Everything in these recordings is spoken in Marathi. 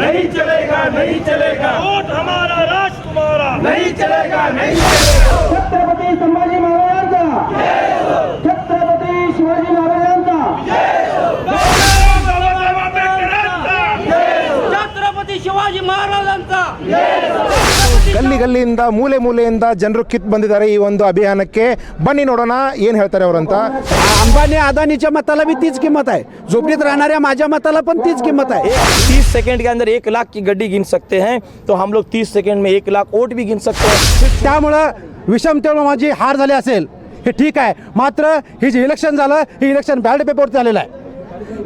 नहीं चलेगा नहीं चलेगा वोट हमारा राज तुम्हारा नहीं चलेगा नहीं चलेगा छत्रपति संभाजी महाराजांचा. छत्रपति शिवाजी महाराजांचा. छत्रपती शिवाजी महाराजांचा ಗಲ್ಲಿ ಗಲ್ಲಿಯಿಂದ ಮೂಲೆ ಮೂಲೆಯಿಂದ ಜನರು ಕಿತ್ ಬಂದಿದ್ದಾರೆ ಈ ಒಂದು ಅಭಿಯಾನಕ್ಕೆ ಬನ್ನಿ ನೋಡೋಣ ಏನು ಹೇಳ್ತಾರೆ ಅವರಂತ अंबानी अदानीच्या मताला बी तीच किंमत आहे झोपडीत राहणाऱ्या माझ्या मताला पण तीच किंमत आहे तीस सेकंड के अंदर एक लाख की गड्डी गिन सकते हैं तो हम लोग तीस सेकंड में एक लाख वोट भी गिन सकते हैं त्यामुळं विषमतेमुळे माझी हार झाली असेल हे ठीक आहे मात्र हे जे इलेक्शन झालं हे इलेक्शन बॅलेट पेपरवरती झालेलं आहे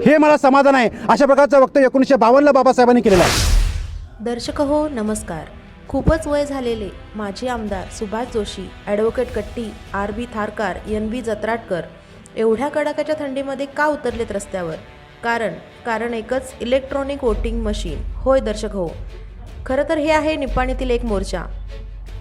हे मला समाधान आहे अशा प्रकारचं वक्तव्य एकोणीसशे बावन्नला बाबासाहेबांनी केलेलं आहे दर्शक हो नमस्कार खूपच वय झालेले माजी आमदार Subhash Joshi advocate Katti R B Tharkar N B Jatratkar एवढ्या कडाक्याच्या थंडीमध्ये का उतरलेत रस्त्यावर? कारण कारण एकच इलेक्ट्रॉनिक वोटिंग मशीन होय दर्शक हो. खरं तर हे आहे निपाणीतील एक मोर्चा.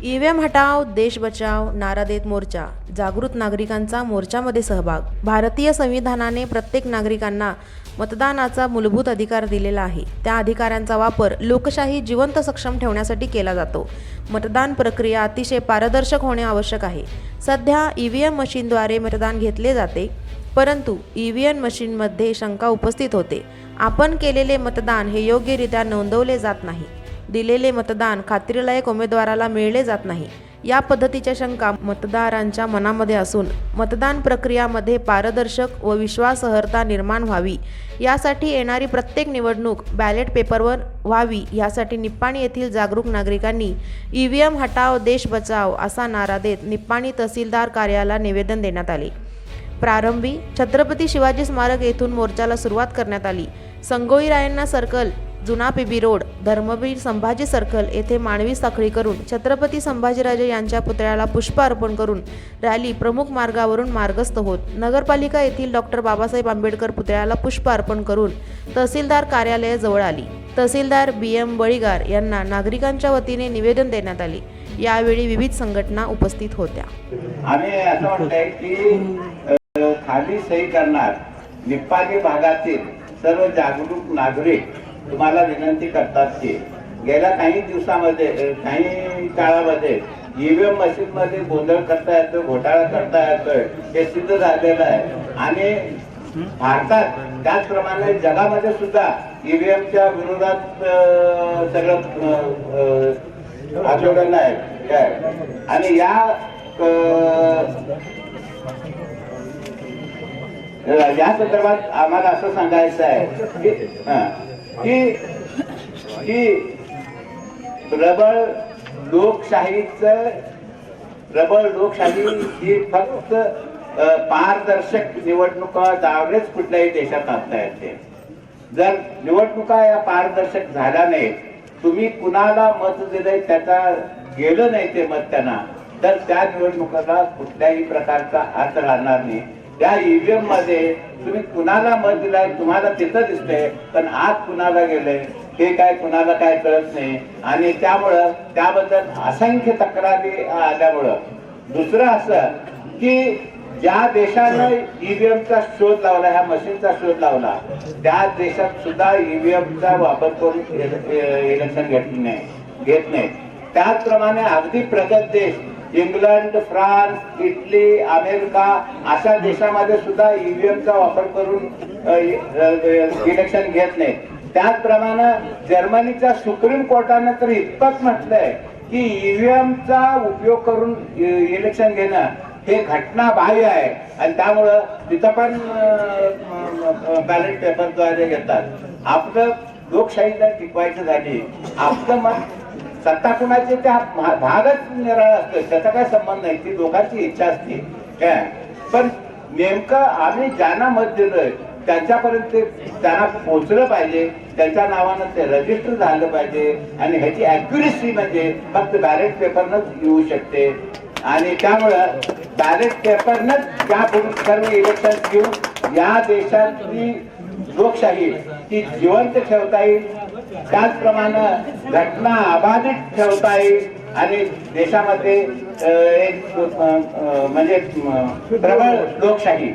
ई व्ही एम हटाव देश बचाव नारा देत मोर्चा. जागृत नागरिकांचा मोर्चामध्ये सहभाग. भारतीय संविधानाने प्रत्येक नागरिकांना मतदानाचा मूलभूत अधिकार दिलेला आहे. त्या अधिकारांचा वापर लोकशाही जिवंत सक्षम ठेवण्यासाठी केला जातो. मतदान प्रक्रिया अतिशय पारदर्शक होणे आवश्यक आहे. सध्या ई व्ही एम मशीनद्वारे मतदान घेतले जाते परंतु ई व्ही एम मशीनमध्ये शंका उपस्थित होते. आपण केलेले मतदान हे योग्यरित्या नोंदवले जात नाही. दिलेले मतदान खात्रीलायक उमेदवाराला मिळले जात नाही. या पद्धतीच्या शंका मतदारांच्या मनामध्ये असून मतदान प्रक्रियामध्ये पारदर्शक व विश्वासार्हता निर्माण व्हावी. यासाठी येणारी प्रत्येक निवडणूक बॅलेट पेपरवर व्हावी यासाठी निप्पाणी येथील जागरूक नागरिकांनी ई व्ही एम हटाव देश बचाव असा नारा देत निप्पाणी तहसीलदार कार्याला निवेदन देण्यात आले. प्रारंभी छत्रपती शिवाजी स्मारक येथून मोर्चाला सुरुवात करण्यात आली. संगोई सर्कल जुना PB road Dharmaveer Sambhaji circle येथे मानवी साखळी करून छत्रपती संभाजीराजे यांच्या पुतळ्याला पुष्प अर्पण करून रॅली प्रमुख मार्गावरून मार्गस्थ होत. नगरपालिका येथील डॉक्टर बाबासाहेब आंबेडकर पुतळ्याला पुष्प अर्पण करून तहसीलदार कार्यालयाजवळ आली. तहसीलदार बी. एम. बळीगार यांना नागरिकांच्या वतीने निवेदन देण्यात आले. यावेळी विविध संघटना उपस्थित होत्या. आम्ही असं म्हणतंय की खाली सही करणार निप्पाणी भागातील सर्व जागरूक नागरिक तुम्हाला विनंती करतात की गेल्या काही दिवसामध्ये काही काळामध्ये ईव्हीएम मशीन मध्ये गोंधळ करता येतो घोटाळा करता येतोय हे सिद्ध झालेलं आहे. आणि भारतात त्याचप्रमाणे जगामध्ये सुद्धा ईव्हीएमच्या विरोधात सगळं आंदोलन आहे. काय? आणि या या संदर्भात आम्हाला असं सांगायचं आहे की हा, की की प्रबळ लोकशाहीचं प्रबळ लोकशाही ही फक्त पारदर्शक निवडणुका जावेच कुठल्याही देशात आणता येते. जर निवडणुका या पारदर्शक झाल्या नाहीत तुम्ही कुणाला मत दिलंय त्याचा गेलं नाही ते मत त्यांना तर त्या निवडणुकाला कुठल्याही प्रकारचा अर्थ राहणार नाही. त्या ईव्हीएममध्ये तुम्ही कुणाला मत दिलाय तुम्हाला तिथं दिसतंय पण आत कुणाला गेलंय हे काय कुणाला काय कळत नाही. आणि त्यामुळं त्याबद्दल असंख्य तक्रारी आल्यामुळं. दुसरं असं की ज्या देशानं ईव्हीएमचा शोध लावला ह्या मशीनचा शोध लावला त्या देशात सुद्धा ईव्हीएमचा वापर करून इलेक्शन घेत नाही घेत नाही. त्याचप्रमाणे अगदी प्रगत देश इंग्लंड फ्रान्स इटली अमेरिका अशा देशामध्ये सुद्धा ईव्हीएमचा वापर करून इलेक्शन घेत नाही त्याचप्रमाणे जर्मनीच्या सुप्रीम कोर्टानं तर इतकंच म्हटलंय की ईव्हीएमचा उपयोग करून इलेक्शन घेणं हे घटना बाह्य आहे. आणि त्यामुळं तिथं पण बॅलेट पेपरद्वारे घेतात. आपलं लोकशाही जर झाली. आपलं मत सत्ता कुणाची त्या भागच निराळा असतो त्याचा काय संबंध नाही. ती लोकांची इच्छा असते. काय? पण नेमकं आम्ही ज्यांना मत दिलोय त्यांच्यापर्यंत ते त्यांना पोहोचलं पाहिजे. त्यांच्या नावानं ते रजिस्टर झालं पाहिजे. आणि ह्याची अॅक्युरेसी म्हणजे फक्त बॅलेट पेपरनच येऊ शकते. आणि त्यामुळं बॅलेट पेपरनच त्यापूर्वी सर्व इलेक्शन घेऊन या देशातली लोकशाही ती जिवंत ठेवता येईल. त्याचप्रमाणे घटना अबाधित ठेवता येईल आणि देशामध्ये एक म्हणजे प्रबळ लोकशाही.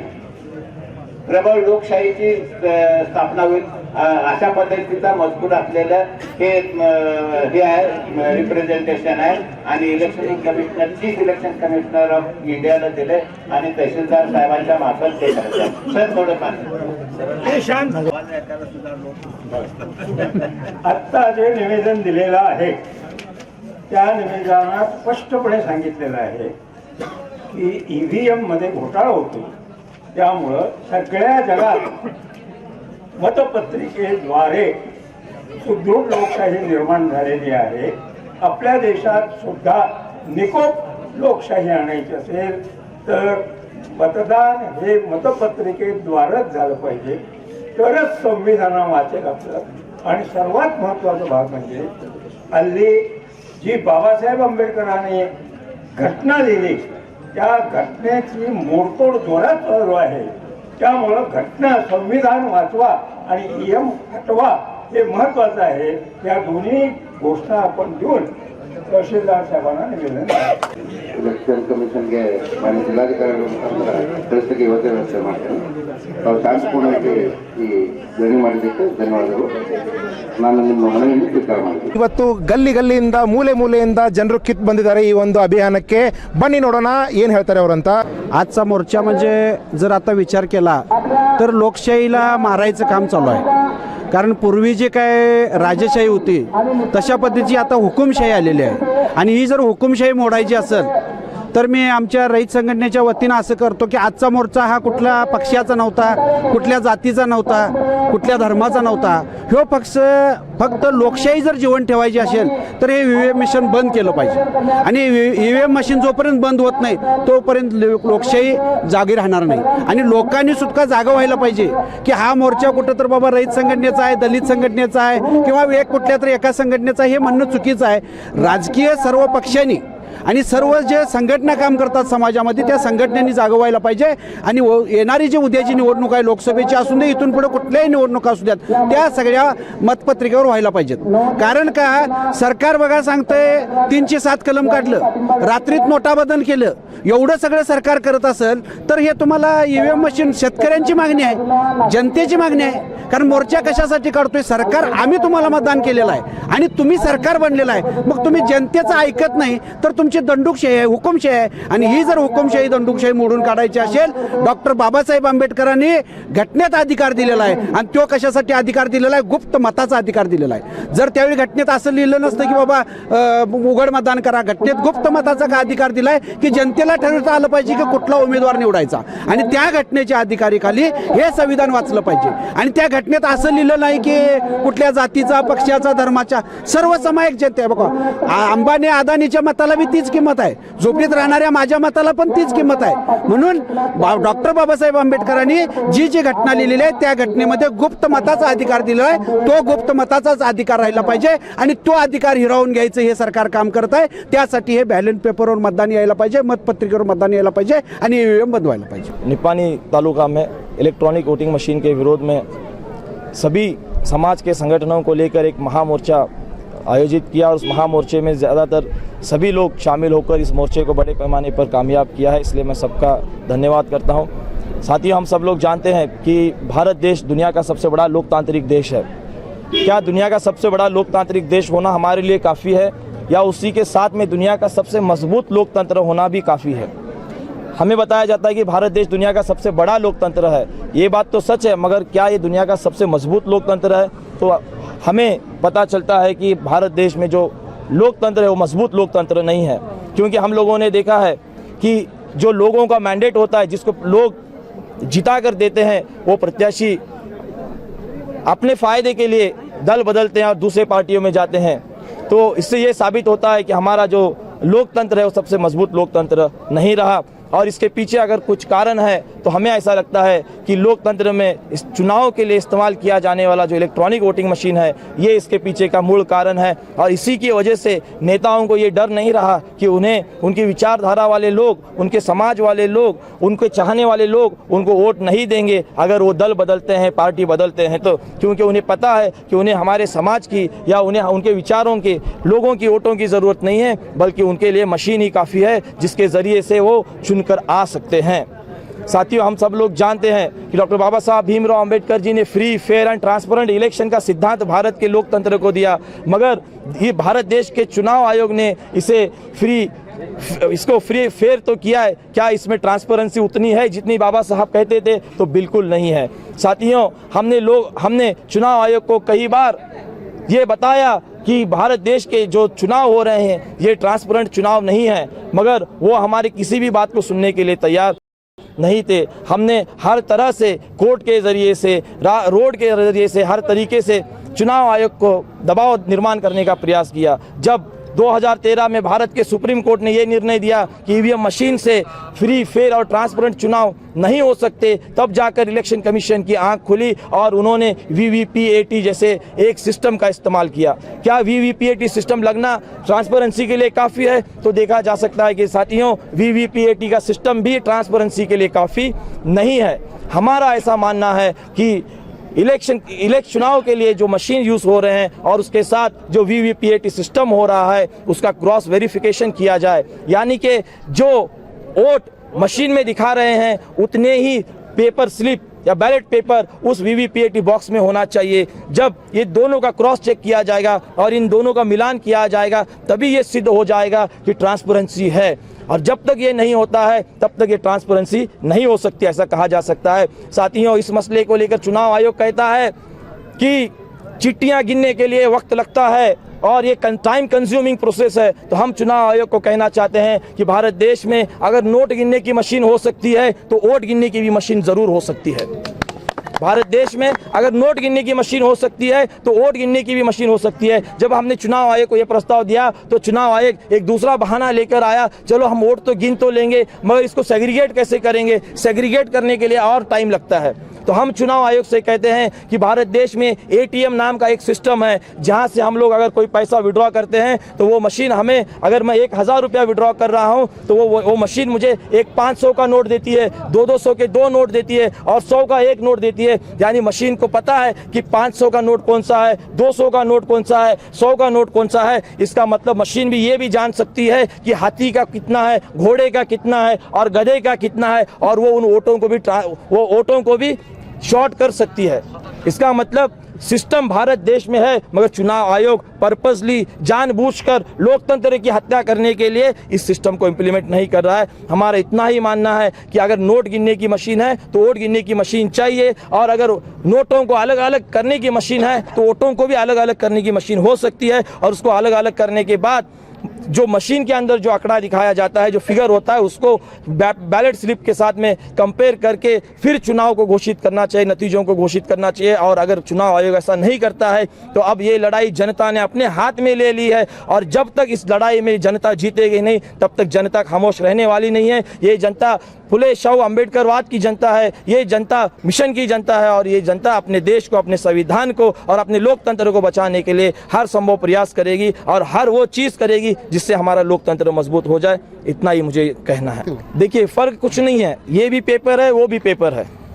प्रबळ लोकशाहीची स्थापना होईल. अशा पद्धतीचा मजकूर असलेलं हे हे आहे रिप्रेझेंटेशन आहे. आणि election commissioner chief election commissioner of इंडियाला दिले आणि तहसीलदार साहेबांच्या मार्फत ते करतात सर थोडं आत्ता जे निवेदन दिलेलं आहे त्या निवेदनात स्पष्टपणे सांगितलेलं आहे की ईव्हीएममध्ये घोटाळा होतो. त्यामुळं सगळ्या जगात मतपत्रिकेद्वारे सुदृढ लोकशाही निर्माण झालेली आहे. आपल्या देशात सुद्धा निकोप लोकशाही आणायची असेल तर मतदान हे मतपत्रिकेद्वारच झालं पाहिजे. तरच संविधान वाचेल आपलं. आणि सर्वात महत्त्वाचा भाग म्हणजे हल्ली जी बाबासाहेब आंबेडकरांनी घटना लिहिली त्या घटनेची मोडतोड जोरात चालू आहे. त्यामुळं घटना संविधान वाचवा आणि नियम हटवा हे महत्वाचं आहे या दोन्ही घोषणा आपण देऊन तहसीलदार साहेबांना निवेदन करावं. ಎಲೆಕ್ಷನ್ ಕಮಿಷನ್ಗೆ ಮಾನ್ಯ ಜಿಲ್ಲಾಧಿಕಾರಿಗಳ ಮುಖಾಂತರ ತಿಳಿಸಿಕೆ ಇವತ್ತೇ ವ್ಯವಸ್ಥೆ ಮಾಡ್ತೇನೆ ತಾವು ಶಾಂತಿಪೂರ್ಣವಾಗಿ ಈ ಜರ್ನಿ ಮಾಡಿದ್ದಕ್ಕೆ ಧನ್ಯವಾದಗಳು ನಾನು ನಿಮ್ಮ ಮನವಿಯನ್ನು ಸ್ವೀಕಾರ ಮಾಡ್ತೀನಿ ಇವತ್ತು ಗಲ್ಲಿ ಗಲ್ಲಿಯಿಂದ ಮೂಲೆ ಮೂಲೆಯಿಂದ ಜನರು ಕಿತ್ ಬಂದಿದ್ದಾರೆ ಈ ಒಂದು ಅಭಿಯಾನಕ್ಕೆ ಬನ್ನಿ ನೋಡೋಣ ಏನು ಹೇಳ್ತಾರೆ ಅವರಂತ आजचा मोर्चा म्हणजे जर आता विचार केला तर लोकशाहीला मारायचं काम चालू आहे कारण पूर्वी जे काय राजेशाही होती तशा पद्धतीची आता हुकुमशाही आलेली आहे आणि ही जर हुकुमशाही मोडायची असेल तर मी आमच्या रईत संघटनेच्या वतीनं असं करतो की आजचा मोर्चा हा कुठल्या पक्षाचा नव्हता कुठल्या जातीचा नव्हता कुठल्या धर्माचा नव्हता. ह्यो पक्ष फक्त लोकशाही जर जीवन ठेवायची असेल तर हे व्ही एम मशीन बंद केलं पाहिजे. आणि ई व्ही एम मशीन जोपर्यंत बंद होत नाही तोपर्यंत लोकशाही जागी राहणार नाही. आणि लोकांनी सुद्धा जागा व्हायला पाहिजे की हा मोर्चा कुठं तर बाबा रईत संघटनेचा आहे दलित संघटनेचा आहे किंवा एक कुठल्या तरी एका संघटनेचा हे म्हणणं चुकीचं आहे. राजकीय सर्व पक्षांनी आणि सर्व जे संघटना काम करतात समाजामध्ये त्या संघटनांनी जागवायला व्हायला पाहिजे. आणि येणारी जी उद्याची निवडणूक आहे लोकसभेची असून दे इथून पुढे कुठल्याही निवडणुका असू द्यात त्या सगळ्या मतपत्रिकेवर व्हायला पाहिजेत. कारण का? सरकार बघा सांगतंय तीनशे सात कलम काढलं रात्रीत नोटाबदल केलं. एवढं सगळं सरकार करत असेल तर हे तुम्हाला ईव्हीएम मशीन शेतकऱ्यांची मागणी आहे जनतेची मागणी आहे. कारण मोर्चा कशासाठी काढतोय? सरकार आम्ही तुम्हाला मतदान केलेलं आहे. आणि तुम्ही सरकार बनलेलं आहे. मग तुम्ही जनतेचं ऐकत नाही तर तुमची दंडुकशाही आहे हुकुमशाही आहे. आणि ही जर हुकुमशाही दंडुकशाही मोडून काढायची असेल डॉक्टर बाबासाहेब आंबेडकरांनी घटनेत अधिकार दिलेला आहे. आणि तो कशासाठी अधिकार दिलेला आहे? गुप्त मताचा अधिकार दिलेला आहे. जर त्यावेळी घटनेत असं लिहिलं नसतं की बाबा उघड मतदान करा घटनेत गुप्त मताचा का अधिकार दिलाय? की जनतेला ठरवता आलं पाहिजे की कुठला उमेदवार निवडायचा? आणि त्या घटनेच्या अधिकारीखाली हे संविधान वाचलं पाहिजे. आणि त्या घटनेत असं लिहिलं नाही की कुठल्या जातीचा पक्षाचा धर्माचा सर्व समायक जनते बघा अंबाने अंबानी अदानीच्या मताला बी तीच किंमत आहे. झोपडीत राहणाऱ्या माझ्या मताला पण तीच किंमत आहे. म्हणून बा- डॉक्टर बाबासाहेब आंबेडकरांनी जी जी घटना लिहिलेली आहे त्या घटनेमध्ये गुप्त मताचा अधिकार दिला आहे. तो गुप्त मताचाच अधिकार राहिला पाहिजे आणि तो अधिकार हिरावून घ्यायचं हे सरकार काम करत आहे. त्यासाठी हे बॅलेट पेपरवर मतदान यायला पाहिजे मतपत्रिकेवर मतदान यायला पाहिजे आणि ईव्हीएम बंद व्हायला पाहिजे. निपाणी तालुका में इलेक्ट्रॉनिक वोटिंग मशीन के विरोध में सभी समाज के संगठनों को लेकर एक महामोर्चा आयोजित किया और उस महामोर्चे में ज़्यादातर सभी लोग शामिल होकर इस मोर्चे को बड़े पैमाने पर कामयाब किया है, इसलिए मैं सबका धन्यवाद करता हूँ। साथ हम सब लोग जानते हैं कि भारत देश दुनिया का सबसे बड़ा लोकतांत्रिक देश है। क्या दुनिया का सबसे बड़ा लोकतांत्रिक देश होना हमारे लिए काफ़ी है? या उसी के साथ में दुनिया का सबसे मज़बूत लोकतंत्र होना भी काफ़ी है? हमें बताया जाता है कि भारत देश दुनिया का सबसे बड़ा लोकतंत्र है। ये बात तो सच है, मगर क्या ये दुनिया का सबसे मज़बूत लोकतंत्र है? तो हमें पता चलता है कि भारत देश में जो लोकतंत्र है, वो मज़बूत लोकतंत्र नहीं है। क्योंकि हम लोगों ने देखा है कि जो लोगों का मैंडेट होता है, जिसको लोग जिता कर देते हैं, वो प्रत्याशी अपने फ़ायदे के लिए दल बदलते हैं और दूसरे पार्टियों में जाते हैं। तो इससे ये साबित होता है कि हमारा जो लोकतंत्र है, वो सबसे मज़बूत लोकतंत्र नहीं रहा। और इसके पीछे अगर कुछ कारण है तो हमें ऐसा लगता है कि लोकतंत्र में इस चुनाव के लिए इस्तेमाल किया जाने वाला जो इलेक्ट्रॉनिक वोटिंग मशीन है, ये इसके पीछे का मूल कारण है। और इसी की वजह से नेताओं को ये डर नहीं रहा कि उन्हें उनकी विचारधारा वाले लोग, उनके समाज वाले लोग, उनके चाहने वाले लोग उनको वोट नहीं देंगे। अगर वो दल बदलते हैं, पार्टी बदलते हैं तो क्योंकि उन्हें पता है कि उन्हें हमारे समाज की या उन्हें उनके विचारों के, लोगों की वोटों की ज़रूरत नहीं है, बल्कि उनके लिए मशीन ही काफ़ी है, जिसके ज़रिए से वो चुनकर आ सकते हैं। साथियों, हम सब लोग जानते हैं कि डॉक्टर बाबा साहब भीमराव अंबेडकर जी ने free fair and transparent election का सिद्धांत भारत के लोकतंत्र को दिया। मगर ये भारत देश के चुनाव आयोग ने इसे फ्री इसको फ्री फेयर तो किया है। क्या इसमें ट्रांसपेरेंसी उतनी है जितनी बाबा साहब कहते थे? तो बिल्कुल नहीं है। साथियों, हमने लोग, हमने चुनाव आयोग को कई बार ये बताया कि भारत देश के जो चुनाव हो रहे हैं, ये ट्रांसपेरेंट चुनाव नहीं है, मगर वो हमारी किसी भी बात को सुनने के लिए तैयार नहीं थे। हमने हर तरह से कोर्ट के ज़रिए से रोड के ज़रिए से, हर तरीके से चुनाव आयोग को दबाव निर्माण करने का प्रयास किया। जब 2013 में भारत के सुप्रीम कोर्ट ने यह निर्णय दिया कि ईवीएम मशीन से फ्री फेयर और ट्रांसपेरेंट चुनाव नहीं हो सकते। तब जाकर इलेक्शन कमीशन की आँख खुली और उन्होंने वीवीपीएटी जैसे एक सिस्टम का इस्तेमाल किया। क्या वीवीपीएटी सिस्टम लगना ट्रांसपेरेंसी के लिए काफ़ी है? तो देखा जा सकता है कि साथियों वीवीपीएटी का सिस्टम भी ट्रांसपेरेंसी के लिए काफ़ी नहीं है। हमारा ऐसा मानना है कि इलेक्शन इलेक्शन चुनाव के लिए जो मशीन यूज़ हो रहे हैं और उसके साथ जो V V P A T system हो रहा है, उसका क्रॉस वेरिफिकेशन किया जाए। यानी कि जो वोट मशीन में दिखा रहे हैं, उतने ही पेपर स्लिप या बैलेट पेपर उस वीवीपीएटी बॉक्स में होना चाहिए। जब ये दोनों का क्रॉस चेक किया जाएगा और इन दोनों का मिलान किया जाएगा, तभी ये सिद्ध हो जाएगा कि ट्रांसपेरेंसी है। और जब तक ये नहीं होता है, तब तक ये ट्रांसपेरेंसी नहीं हो सकती, ऐसा कहा जा सकता है। साथियों, इस मसले को लेकर चुनाव आयोग कहता है कि चिट्ठियाँ गिनने के लिए वक्त लगता है। और ये टाइम कंज्यूमिंग प्रोसेस है तो हम चुनाव आयोग को कहना चाहते हैं कि भारत देश में अगर नोट गिनने की मशीन हो सकती है तो वोट गिनने की भी मशीन ज़रूर हो सकती है। भारत देश में अगर नोट गिनने की मशीन हो सकती है तो वोट गिनने की भी मशीन हो सकती है। जब हमने चुनाव आयोग को यह प्रस्ताव दिया तो चुनाव आयोग एक दूसरा बहाना लेकर आया, चलो हम वोट तो गिन तो लेंगे, मगर इसको सेग्रीगेट कैसे करेंगे? सेग्रीगेट करने के लिए और टाइम लगता है। तो हम चुनाव आयोग से कहते हैं कि भारत देश में एटीएम नाम का एक सिस्टम है जहाँ से हम लोग अगर कोई पैसा विड्रॉ करते हैं तो वो मशीन हमें अगर मैं एक हज़ार रुपया विड्रॉ कर रहा हूँ तो वो वो, मशीन मुझे एक पाँच सौ का नोट देती है दो दो सौ के दो नोट देती है और सौ का एक नोट देती है। यानी मशीन को पता है कि पाँच सौ का नोट कौन सा है दो सौ का नोट कौन सा है सौ का नोट कौन सा है। इसका मतलब मशीन भी ये भी जान सकती है कि हाथी का कितना है घोड़े का कितना है और गधे का कितना है और वो उन वोटों को भी वो वोटों को भी शॉर्ट कर सकती है। इसका मतलब सिस्टम भारत देश में है, मगर चुनाव आयोग पर्पसली जानबूझकर लोकतंत्र की हत्या करने के लिए इस सिस्टम को इम्प्लीमेंट नहीं कर रहा है। हमारा इतना ही मानना है कि अगर नोट गिनने की मशीन है तो वोट गिनने की मशीन चाहिए, और अगर नोटों को अलग अलग करने की मशीन है तो वोटों को भी अलग अलग करने की मशीन हो सकती है, और उसको अलग अलग करने के बाद जो मशीन के अंदर जो आंकड़ा दिखाया जाता है, जो फिगर होता है, उसको बैलेट स्लिप के साथ में कंपेयर करके फिर चुनाव को घोषित करना चाहिए, नतीजों को घोषित करना चाहिए। और अगर चुनाव आयोग ऐसा नहीं करता है तो अब ये लड़ाई जनता ने अपने हाथ में ले ली है। और जब तक इस लड़ाई में जनता जीतेगी नहीं, तब तक जनता खामोश रहने वाली नहीं है। ये जनता फुले शाहू अम्बेडकरवाद की जनता है, ये जनता मिशन की जनता है, और ये जनता अपने देश को, अपने संविधान को और अपने लोकतंत्र को बचाने के लिए हर संभव प्रयास करेगी और हर वो चीज़ करेगी जिससे हमारा लोकतंत्र मज़बूत हो जाए, इतना ही मुझे कहना है। देखिए, फ़र्क कुछ नहीं है। ये भी पेपर है, वो भी पेपर है।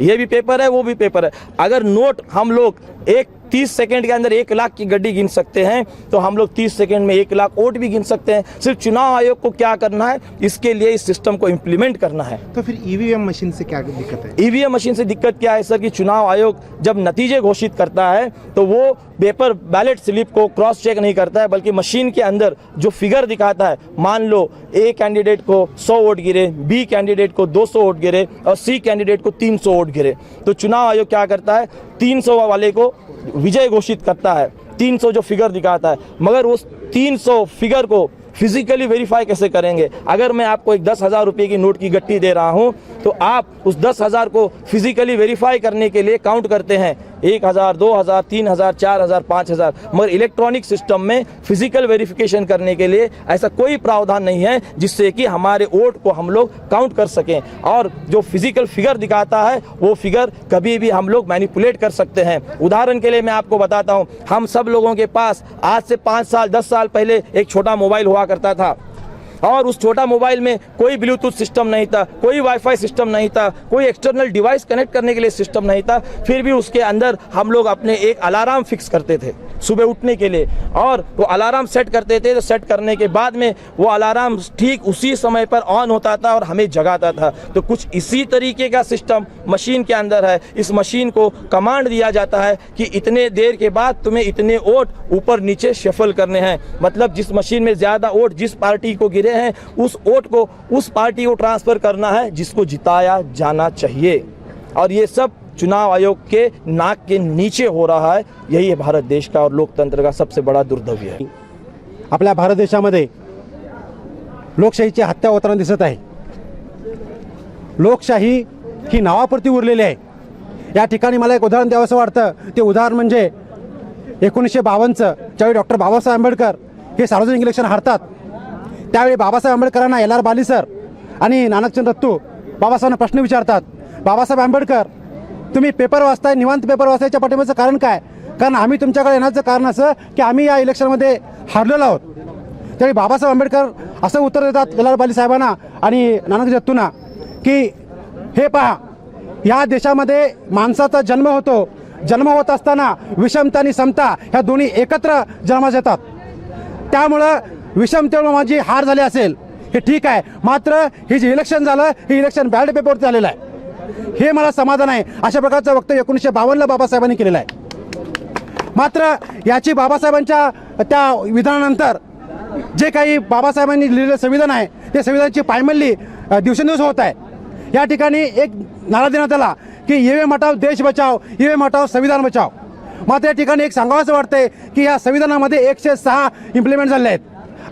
ये भी पेपर है, वो भी पेपर है। अगर नोट हम लोग एक तीस सेकेंड के अंदर एक लाख की गड्डी गिन सकते हैं। तो हम लोग तीस सेकंड में एक लाख वोट भी गिन सकते हैं। सिर्फ़ चुनाव आयोग को क्या करना है इसके लिए इस सिस्टम को इम्प्लीमेंट करना है। तो फिर ईवीएम मशीन से क्या दिक्कत है? ईवीएम मशीन से दिक्कत क्या है सर कि चुनाव आयोग जब नतीजे घोषित करता है तो वो पेपर बैलेट स्लिप को क्रॉस चेक नहीं करता है बल्कि मशीन के अंदर जो फिगर दिखाता है मान लो ए कैंडिडेट को 100 वोट गिरे बी कैंडिडेट को 200 वोट गिरे और सी कैंडिडेट को 300 वोट गिरे। तो चुनाव आयोग क्या करता है 300 वाले को विजय घोषित करता है 300 जो फिगर दिखाता है। मगर उस 300 फिगर को फिजिकली वेरीफाई कैसे करेंगे? अगर मैं आपको एक दस हज़ार रुपये की नोट की गट्टी दे रहा हूँ तो आप उस दस हज़ार को फिजिकली वेरीफाई करने के लिए काउंट करते हैं। एक हज़ार, दो हज़ार, तीन हज़ार, चार हज़ार, पाँच हज़ार। मगर इलेक्ट्रॉनिक सिस्टम में फ़िज़िकल वेरिफिकेशन करने के लिए ऐसा कोई प्रावधान नहीं है जिससे कि हमारे वोट को हम लोग काउंट कर सकें। और जो फ़िज़िकल फिगर दिखाता है, वो फिगर कभी भी हम लोग मैनिपुलेट कर सकते हैं। उदाहरण के लिए मैं आपको बताता हूँ, हम सब लोगों के पास आज से पाँच साल, दस साल पहले एक छोटा मोबाइल हुआ करता था। और उस छोटा मोबाइल में कोई ब्लूटूथ सिस्टम नहीं था, कोई वाईफाई सिस्टम नहीं था, कोई एक्सटर्नल डिवाइस कनेक्ट करने के लिए सिस्टम नहीं था, फिर भी उसके अंदर हम लोग अपने एक अलार्म फिक्स करते थे सुबह उठने के लिए। और वो अलार्म सेट करते थे तो सेट करने के बाद में वो अलार्म ठीक उसी समय पर ऑन होता था और हमें जगाता था। तो कुछ इसी तरीके का सिस्टम मशीन के अंदर है। इस मशीन को कमांड दिया जाता है कि इतने देर के बाद तुम्हें इतने वोट ऊपर नीचे शफल करने हैं। मतलब जिस मशीन में ज़्यादा वोट जिस पार्टी को गिरे हैं उस वोट को उस पार्टी को ट्रांसफ़र करना है जिसको जिताया जाना चाहिए। और ये सब चुनाव आयोग के नाक के नीचे हो रहा है यही है भारत देश का और लोकतंत्र का सबसे बड़ा दुर्दव्य है। आपल्या भारत देशामध्ये लोकशाहीची हत्या होताना दिसत आहे. लोकशाही ही नावापुरती उरलेली आहे. या ठिकाणी मला एक उदाहरण द्यावंसं वाटतं. ते उदाहरण म्हणजे एकोणीसशे बावन्नचं ज्यावेळी डॉक्टर बाबासाहेब आंबेडकर हे सार्वजनिक इलेक्शन हारतात त्यावेळी बाबासाहेब आंबेडकरांना एल आर बाली सर आणि नानकचंद दत्तू बाबासाहेबांना प्रश्न विचारतात. बाबासाहेब आंबेडकर तुम्ही पेपर वाचताय निवांत पेपर वाचायच्या पाठिंबाचं कारण काय? कारण आम्ही तुमच्याकडे येण्याचं कारण असं की आम्ही या इलेक्शनमध्ये हारलेलो आहोत. त्यावेळी बाबासाहेब आंबेडकर असं उत्तर देतात एल आर बाली साहेबांना आणि नानक दत्तूंना की हे पहा या देशामध्ये माणसाचा जन्म होतो. जन्म होत असताना विषमता आणि समता ह्या दोन्ही एकत्र जन्मास येतात. त्यामुळं विषमतेमुळे माझी हार झाली असेल. हे ठीक आहे. मात्र हे जे इलेक्शन झालं हे इलेक्शन बॅलेट पेपरवरती झालेलं आहे. हे मला समाधान आहे. अशा प्रकारचं वक्तव्य एकोणीसशे बावन्नला बाबासाहेबांनी केलेलं आहे. मात्र याची बाबासाहेबांच्या त्या विधानानंतर जे काही बाबासाहेबांनी लिहिलेलं संविधान आहे ते संविधानाची पायमल्ली दिवसेंदिवस होत आहे. या ठिकाणी एक नारा देण्यात आला की येवे मटाव देश बचाव येवे मटाव संविधान बचाव. मात्र या ठिकाणी एक सांगावंसं वाटतंय की या संविधानामध्ये एकशे सहा इम्प्लिमेंट झाले आहेत.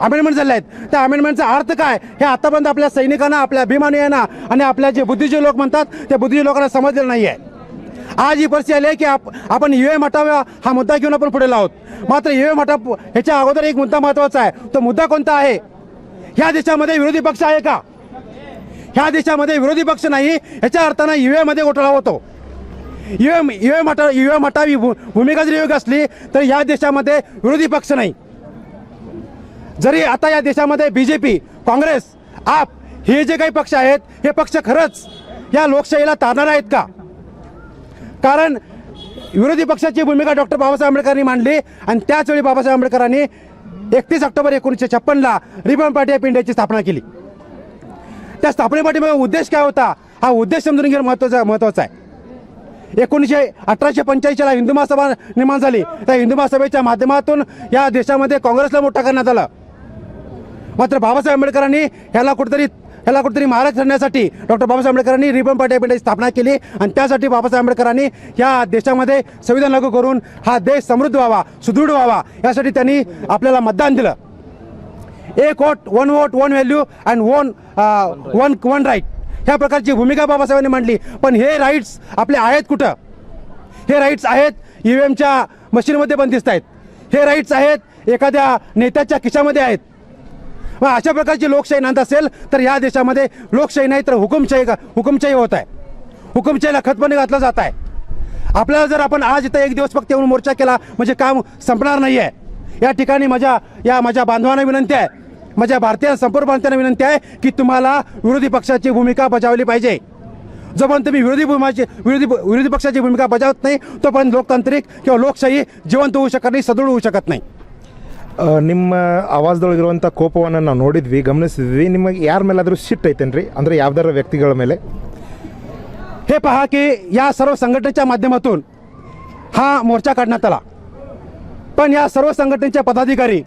अमेंडमेंट झाले आहेत. त्या अमेंडमेंटचा अर्थ काय? हे आतापर्यंत आपल्या सैनिकांना आपल्या अभिमानीयांना आणि आपल्या जे बुद्धिजीवी लोक म्हणतात त्या बुद्धिजीवी लोकांना समजलेलं नाही आहे आज ही परिस्थिती आली आहे की आप आपण युए मटावा हा मुद्दा घेऊन आपण पुढे आहोत मात्र युए हटा ह्याच्या अगोदर एक मुद्दा महत्त्वाचा आहे. तो मुद्दा कोणता आहे? ह्या देशामध्ये विरोधी पक्ष आहे का? ह्या देशामध्ये विरोधी पक्ष नाही ह्याच्या अर्थानं युए एमध्ये घोटाळा होतो. युएम युए मटा युए मटावी भू- भूमिका जरी योग्य असली तर ह्या देशामध्ये विरोधी पक्ष नाही. जरी आता या देशामध्ये बी जे पी काँग्रेस आप हे जे काही पक्ष आहेत हे पक्ष खरंच या लोकशाहीला तारणार आहेत का? कारण विरोधी पक्षाची भूमिका डॉक्टर बाबासाहेब आंबेडकरांनी मांडली आणि त्याच वेळी बाबासाहेब आंबेडकरांनी एकतीस ऑक्टोबर एकोणीसशे छप्पनला रिपब्लिक पार्टी ऑफ इंडियाची स्थापना केली. त्या स्थापनेपाठीमागे उद्देश काय होता? हा उद्देश समजून घेणं महत्त्वाचा महत्त्वाचा आहे. एकोणीसशे अठराशे पंच्याऐंशीला हिंदू महासभा निर्माण झाली. त्या हिंदू महासभेच्या माध्यमातून या देशामध्ये काँग्रेसला मोठा करण्यात आलं. मात्र बाबासाहेब आंबेडकरांनी ह्याला कुठेतरी ह्याला कुठेतरी महाराज ठरण्यासाठी डॉक्टर बाबासाहेब आंबेडकरांनी रिबन पार्टी ऑफ इंडियाची स्थापना केली आणि त्यासाठी बाबासाहेब आंबेडकरांनी या देशामध्ये संविधान लागू करून हा देश समृद्ध व्हावा सुदृढ व्हावा यासाठी त्यांनी आपल्याला मतदान दिलं. एक vote one vote one value and one one one right. ह्या प्रकारची भूमिका बाबासाहेबांनी मांडली. पण हे राईट्स आपले आहेत कुठं? हे राईट्स आहेत ई व्ही एमच्या मशीनमध्ये पण दिसत आहेत हे राईट्स आहेत एखाद्या नेत्याच्या खिशामध्ये आहेत. मग अशा प्रकारची लोकशाही नांद असेल तर या देशामध्ये लोकशाही नाही तर हुकुमशाही हुकुमशाही होत आहे. हुकुमशाहीला खतपणे घातलं जात आहे. आपल्याला जर आपण आज इथं एक दिवस फक्त येऊन मोर्चा केला म्हणजे काम संपणार नाही आहे या ठिकाणी माझ्या या माझ्या बांधवांना विनंती आहे माझ्या भारतीय संपूर्ण भारतीयांना विनंती आहे की तुम्हाला विरोधी पक्षाची भूमिका बजावली पाहिजे. जोपर्यंत तुम्ही विरोधी भूमाची विरोधी विरोधी पक्षाची भूमिका बजावत नाही तोपर्यंत लोकतांत्रिक किंवा लोकशाही जिवंत होऊ शकत नाही सदृढ होऊ शकत नाही. ನಿಮ್ಮ ಆವಾಜದೊಳಗಿರುವಂಥ ಕೋಪವನ್ನು ನಾವು ನೋಡಿದ್ವಿ ಗಮನಿಸಿದ್ವಿ ನಿಮಗೆ ಯಾರ ಮೇಲಾದರೂ ಸಿಟ್ಟು ಐತೇನ್ರಿ ಅಂದರೆ ಯಾವ್ದಾರ ವ್ಯಕ್ತಿಗಳ ಮೇಲೆ हे पहा की या सर्व संघटनेच्या माध्यमातून हा मोर्चा काढण्यात आला पण या सर्व संघटनेचे पदाधिकारी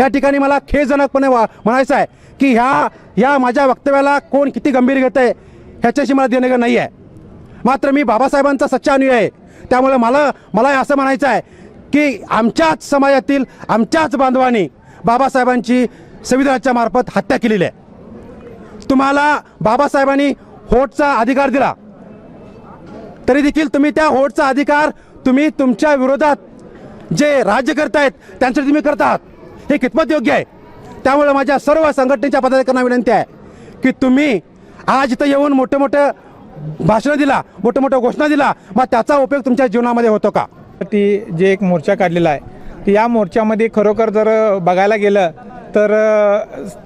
या ठिकाणी मला खेदजनकपणे वा म्हणायचं आहे की ह्या या माझ्या वक्तव्याला कोण किती गंभीर घेत आहे ह्याच्याशी मला देणं नाही आहे मात्र मी बाबासाहेबांचा सच्चा अनुयायी आहे त्यामुळे मला मला असं म्हणायचं आहे की आमच्याच समाजातील आमच्याच बांधवांनी बाबासाहेबांची संविधानाच्या मार्फत हत्या केलेली आहे. तुम्हाला बाबासाहेबांनी होटचा अधिकार दिला. तरी देखील तुम्ही त्या होटचा अधिकार तुम्ही तुमच्या विरोधात जे राज्य करतायत त्यांच्यासाठी तुम्ही करत आहात हे कितपत योग्य आहे? त्यामुळे माझ्या सर्व संघटनेच्या पदाधिकाऱ्यांना विनंती आहे की तुम्ही आज इथं येऊन मोठे मोठे भाषणं दिला मोठे मोठ्या घोषणा दिला मग त्याचा उपयोग तुमच्या जीवनामध्ये होतो का? ती जे एक मोर्चा काढलेला आहे या मोर्चामध्ये खरोखर जर बघायला गेलं तर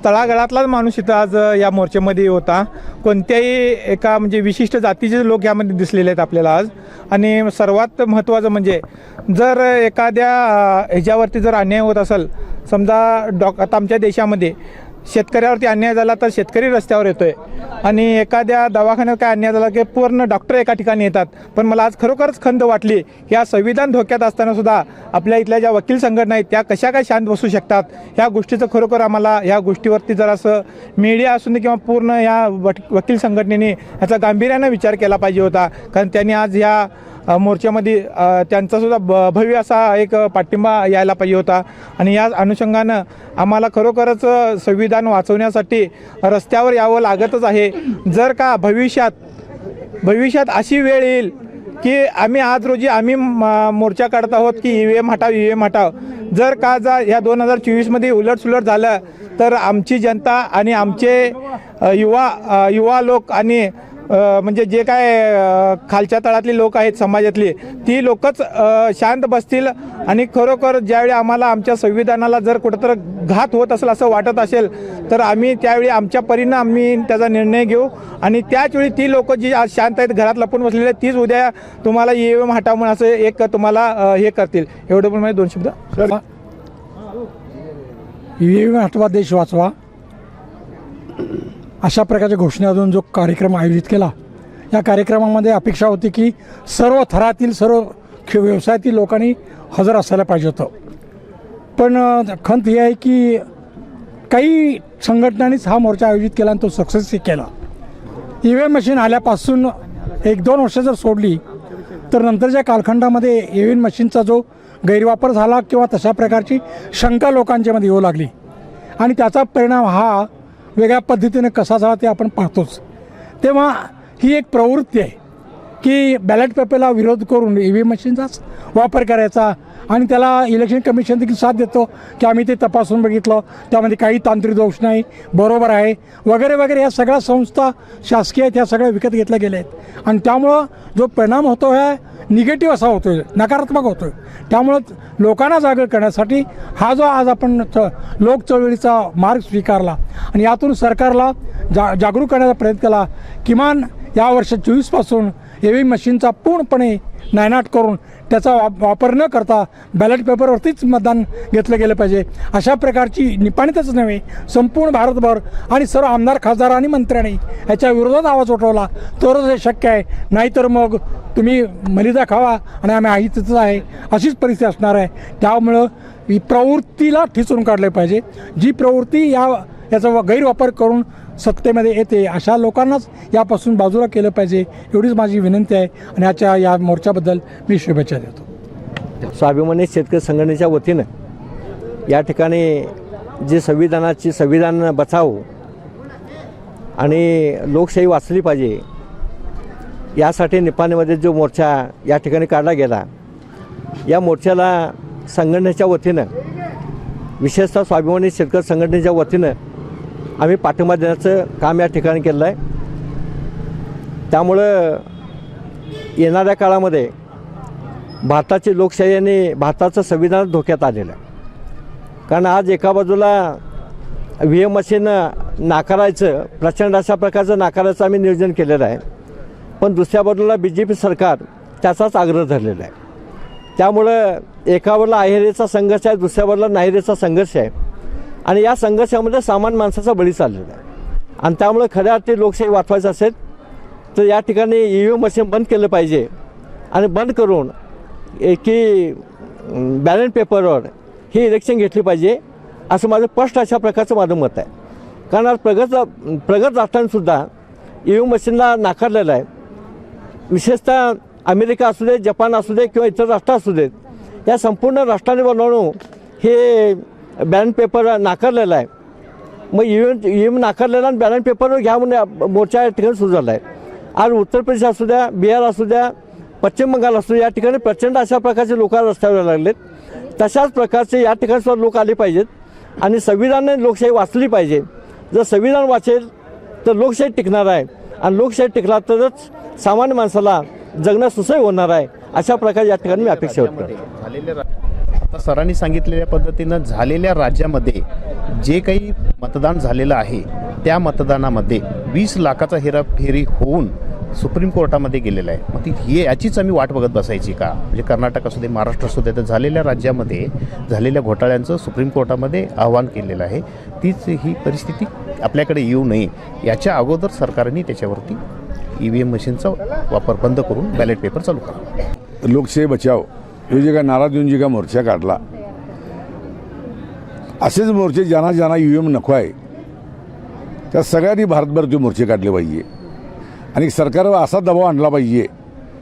तळागळातलाच माणूस इथं आज या मोर्चेमध्ये होता. कोणत्याही एका म्हणजे विशिष्ट जातीचे लोक यामध्ये दिसलेले आहेत आपल्याला आज. आणि सर्वात महत्त्वाचं म्हणजे जर एखाद्या ह्याच्यावरती जर अन्याय होत असेल समजा डॉक आता आमच्या देशामध्ये शेतकऱ्यावरती अन्याय झाला तर शेतकरी रस्त्यावर येतोय. आणि एखाद्या दवाखान्यात काय अन्याय झाला की पूर्ण डॉक्टर एका ठिकाणी येतात. पण मला आज खरोखरच खंत वाटली. की या संविधान धोक्यात असताना सुद्धा आपल्या इथल्या ज्या वकील संघटना आहेत त्या कशा काय शांत बसू शकतात? ह्या गोष्टीचं खरोखर आम्हाला ह्या गोष्टीवरती जरासं मीडिया असून किंवा पूर्ण या वट वकील संघटनेने ह्याचा गांभीर्यानं विचार केला पाहिजे होता. कारण त्यांनी आज ह्या मोर्चामध्ये त्यांचासुद्धा ब भव्य असा एक पाठिंबा यायला पाहिजे होता. आणि या अनुषंगानं आम्हाला खरोखरच संविधान वाचवण्यासाठी रस्त्यावर यावं लागतच आहे. जर का भविष्यात भविष्यात अशी वेळ येईल की आम्ही आज रोजी आम्ही म- मोर्चा काढत आहोत की ई व्ही एम हटाव ई व्ही एम हटाव. जर का जा ह्या दोन हजार चोवीसमध्ये उलटसुलट झालं तर आमची जनता आणि आमचे युवा युवा लोक आणि म्हणजे जे काय खालच्या तळातली लोक आहेत समाजातली ती लोकच शांत बसतील आणि खरोखर ज्यावेळी आम्हाला आमच्या संविधानाला जर कुठंतरी घात होत असेल असं वाटत असेल तर आम्ही त्यावेळी आमच्या परीनं आम्ही त्याचा निर्णय घेऊ. आणि त्याचवेळी ती लोक जी आज शांत आहेत घरात लपून बसलेले आहेत, तीच उद्या तुम्हाला ई एम हटाव म्हणून असं एक तुम्हाला हे करतील. एवढं पण माझे दोन शब्द. ई एम हटवा देश वाचवा. अशा प्रकारच्या घोषणेतून जो कार्यक्रम आयोजित केला या कार्यक्रमामध्ये अपेक्षा होती की सर्व थरातील सर्व खे व्यवसायातील लोकांनी हजर असायला पाहिजे होतं. पण खंत ही आहे की काही संघटनांनीच हा मोर्चा आयोजित केला आणि तो सक्सेसही केला. ई व्ही एम मशीन आल्यापासून एक दोन वर्ष जर सोडली तर नंतरच्या कालखंडामध्ये ई व्ही एम मशीनचा जो गैरवापर झाला किंवा तशा प्रकारची शंका लोकांच्यामध्ये येऊ लागली. आणि त्याचा परिणाम हा वेगळ्या पद्धतीने कसा झाला ते आपण पाहतोच. तेव्हा ही एक प्रवृत्ती आहे. की बॅलेट पेपरला विरोध करून ई व्ही मशीनचाच वापर करायचा आणि त्याला इलेक्शन कमिशन देखील साथ देतो की आम्ही ते तपासून बघितलं. त्यामध्ये काही तांत्रिक दोष नाही. बरोबर आहे. वगैरे वगैरे या सगळ्या संस्था शासकीय आहेत ह्या सगळ्या विकत घेतल्या गेल्या आहेत आणि त्यामुळं जो परिणाम होतो ह्या निगेटिव्ह असा होतो आहे नकारात्मक होतो आहे त्यामुळं लोकांना जागृत करण्यासाठी हा जो आज आपण लोक चळवळीचा मार्ग स्वीकारला आणि यातून सरकारला जा जागरूक करण्याचा प्रयत्न केला. किमान या वर्ष चोवीसपासून ई व्ही मशीनचा पूर्णपणे नायनाट करून त्याचा वाप वापर न करता बॅलेट पेपरवरतीच मतदान घेतलं गेलं पाहिजे. अशा प्रकारची निपाणीतच नव्हे संपूर्ण भारतभर आणि सर्व आमदार खासदार आणि मंत्र्यांनी याच्या विरोधात आवाज उठवला. तरच हे शक्य आहे. नाहीतर मग तुम्ही मलिदा खावा आणि आम्ही आई तिथंच आहे अशीच परिस्थिती असणार आहे. त्यामुळं प्रवृत्तीला ठिचून काढले पाहिजे. जी प्रवृत्ती या याचा गैरवापर करून सत्तेमध्ये येते. अशा लोकांनाच यापासून बाजूला केलं पाहिजे एवढीच माझी विनंती आहे आणि याच्या या मोर्चाबद्दल मी शुभेच्छा देतो. स्वाभिमानी शेतकरी संघटनेच्या वतीनं या ठिकाणी जे संविधानाची संविधान बचाव आणि लोकशाही वाचली पाहिजे यासाठी निपाणीमध्ये जो मोर्चा या ठिकाणी काढला गेला या मोर्चाला संघटनेच्या वतीनं विशेषतः स्वाभिमानी शेतकरी संघटनेच्या वतीनं आम्ही पाठिंबा देण्याचं काम या ठिकाणी केलं आहे. त्यामुळं येणाऱ्या काळामध्ये भारताची लोकशाही आणि भारताचं संविधान धोक्यात आलेलं आहे. कारण आज एका बाजूला व्ही एम मशीन नाकारायचं प्रचंड अशा प्रकारचं नाकारायचं आम्ही नियोजन केलेलं आहे. पण दुसऱ्या बाजूला बी जे पी सरकार त्याचाच आग्रह धरलेला आहे. त्यामुळं एका बाजूला आहेरेचा संघर्ष आहे दुसऱ्या बाजूला नाहिरेचा संघर्ष आहे. आणि या संघर्षामध्ये सामान्य माणसाचा बळी चाललेला आहे. आणि त्यामुळे खऱ्या अर्थी लोकशाही वाटवायचं असेल तर या ठिकाणी ई व्ही एम मशीन बंद केलं पाहिजे. आणि बंद करून की बॅलेट पेपरवर ही इलेक्शन घेतली पाहिजे असं माझं स्पष्ट अशा प्रकारचं माझं मत आहे. कारण आज प्रगत प्रगत राष्ट्रांनीसुद्धा ई व्ही मशीनला नाकारलेलं आहे. विशेषतः अमेरिका असू दे जपान असू दे किंवा इतर राष्ट्र असू देत या संपूर्ण राष्ट्राने बनवणं हे बॅलेट पेपर नाकारलेला आहे. मग ई व्ही नाकारलेला आणि बॅलेट पेपरवर घ्या म्हणून मोर्चा या ठिकाणी सुरू झाला आहे आज उत्तर प्रदेश असू द्या बिहार असू द्या पश्चिम बंगाल असू द्या या ठिकाणी प्रचंड अशा प्रकारचे लोक रस्त्यावर लागलेत. तशाच प्रकारचे या ठिकाणी सुद्धा लोक आले पाहिजेत आणि संविधानाने लोकशाही वाचली पाहिजे. जर संविधान वाचेल तर लोकशाही टिकणार आहे आणि लोकशाही टिकला तरच सामान्य माणसाला जगणं सुसह्य होणार आहे अशा प्रकारे या ठिकाणी मी अपेक्षा होतो आता सरांनी सांगितलेल्या पद्धतीनं झालेल्या राज्यामध्ये जे काही मतदान झालेलं आहे त्या मतदानामध्ये वीस लाखाचा हेराफेरी होऊन सुप्रीम कोर्टामध्ये गेलेलं आहे. मग ती ही याचीच आम्ही वाट बघत बसायची का? म्हणजे कर्नाटक असू दे महाराष्ट्र असू दे तर झालेल्या राज्यामध्ये झालेल्या घोटाळ्यांचं सुप्रीम कोर्टामध्ये आव्हान केलेलं आहे. तीच ही परिस्थिती आपल्याकडे येऊ नये याच्या अगोदर सरकारने त्याच्यावरती ई व्ही एम मशीनचा वापर बंद करून बॅलेट पेपर चालू करा. लोकशाही बचाव. हे जे काय नारा देऊन जे काय मोर्चा काढला असेच मोर्चे ज्यांना ज्यांना यू एम नको आहे त्या सगळ्यांनी भारतभर ते मोर्चे काढले पाहिजे. आणि सरकारवर असा दबाव आणला पाहिजे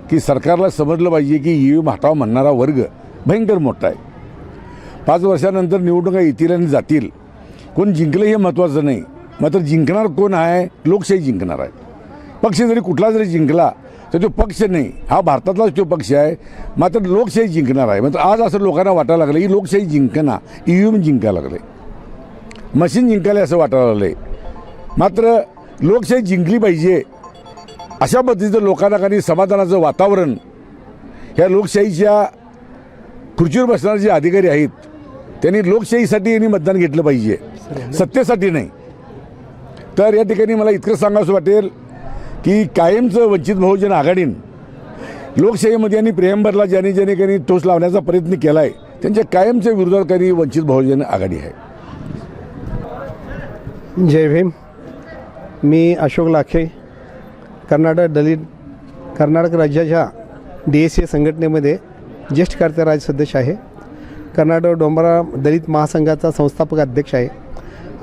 की सरकारला समजलं पाहिजे की यू एम हटाव म्हणणारा वर्ग भयंकर मोठा आहे. पाच वर्षानंतर निवडणुका येतील आणि जातील. कोण जिंकलं हे महत्त्वाचं नाही. मात्र जिंकणार कोण आहे? लोकशाही जिंकणार आहे. पक्ष जरी कुठला जरी जिंकला तर तो पक्ष नाही. हा भारतातलाच तो पक्ष आहे. मात्र लोकशाही जिंकणार आहे. मात्र आज असं लोकांना वाटायला लागलं की लोकशाही जिंकना ई व्ही एम जिंकायला लागले मशीन जिंकायला असं वाटायला लागलं मात्र लोकशाही जिंकली पाहिजे अशा पद्धतीचं लोकांना काही समाधानाचं वातावरण ह्या लोकशाहीच्या खुर्चीवर बसणारे जे अधिकारी आहेत त्यांनी लोकशाहीसाठी यांनी मतदान घेतलं पाहिजे. सत्तेसाठी नाही. तर या ठिकाणी मला इतकं सांगावंसं वाटेल की कायमचं वंचित बहुजन आघाडीन लोकशाहीमध्ये यांनी प्रेमभरला ज्यांनी ज्याने काही ठोस लावण्याचा प्रयत्न केला आहे त्यांच्या कायमच्या विरोधात काही वंचित बहुजन आघाडी आहे. जय भीम. मी अशोक लाखे कर्नाटक दलित कर्नाटक राज्याच्या डी एस ए संघटनेमध्ये ज्येष्ठ कर्ते सदस्य आहे. कर्नाटक डोंबरा दलित महासंघाचा संस्थापक अध्यक्ष आहे.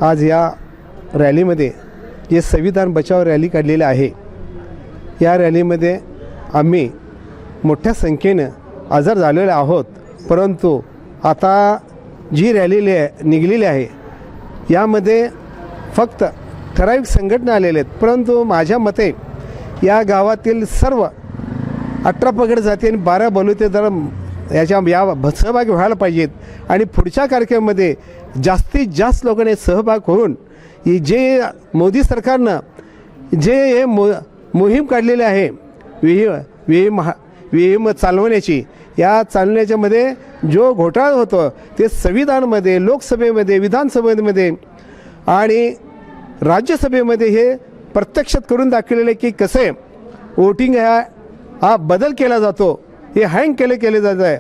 आज या रॅलीमध्ये जे संविधान बचाव रॅली काढलेली आहे या रॅलीमध्ये आम्ही मोठ्या संख्येनं हजर झालेलो आहोत. परंतु आता जी रॅली निघलेली आहे यामध्ये फक्त ठराविक संघटना आलेल्या आहेत. परंतु माझ्या मते या गावातील सर्व अठरा पगड जाती आणि बारा बलुते दर याच्या या सहभागी व्हायला पाहिजेत. आणि पुढच्या कार्यक्रमामध्ये जास्तीत जास्त लोकांनी सहभाग होऊन जे मोदी सरकारनं जे हे मो मोहीम काढलेली आहे. विही विहीम महा विहीम चालवण्याची. या चालवण्याच्यामध्ये जो घोटाळा होतो ते संविधानमध्ये लोकसभेमध्ये विधानसभेमध्ये आणि राज्यसभेमध्ये हे प्रत्यक्षात करून दाखवलेलं आहे की कसे वोटिंग ह्या हा बदल केला जातो हे हँग केले केले जात आहे.